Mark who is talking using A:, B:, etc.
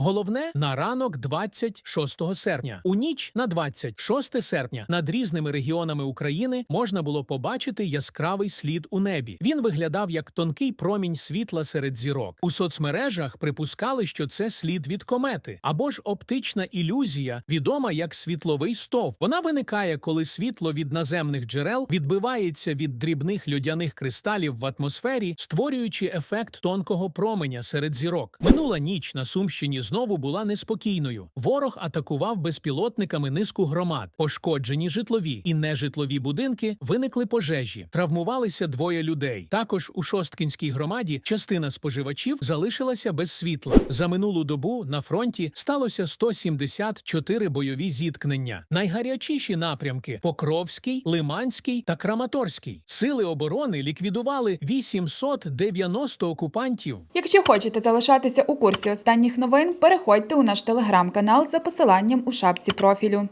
A: Головне на ранок 26 серпня. У ніч на 26 серпня над різними регіонами України можна було побачити яскравий слід у небі. Він виглядав як тонкий промінь світла серед зірок. У соцмережах припускали, що це слід від комети або ж оптична ілюзія, відома як світловий стовп. Вона виникає, коли світло від наземних джерел відбивається від дрібних льодяних кристалів в атмосфері, створюючи ефект тонкого променя серед зірок. Минула ніч на Сумщині знову була неспокійною. Ворог атакував безпілотниками низку громад, пошкоджені житлові і нежитлові будинки, виникли пожежі, травмувалися двоє людей. Також у Шосткінській громаді частина споживачів залишилася без світла. За минулу добу на фронті сталося 174 бойові зіткнення. Найгарячіші напрямки Покровський, Лиманський та Краматорський. Сили оборони ліквідували 890 окупантів.
B: Якщо хочете залишатися у курсі останніх новин, переходьте у наш телеграм-канал за посиланням у шапці профілю.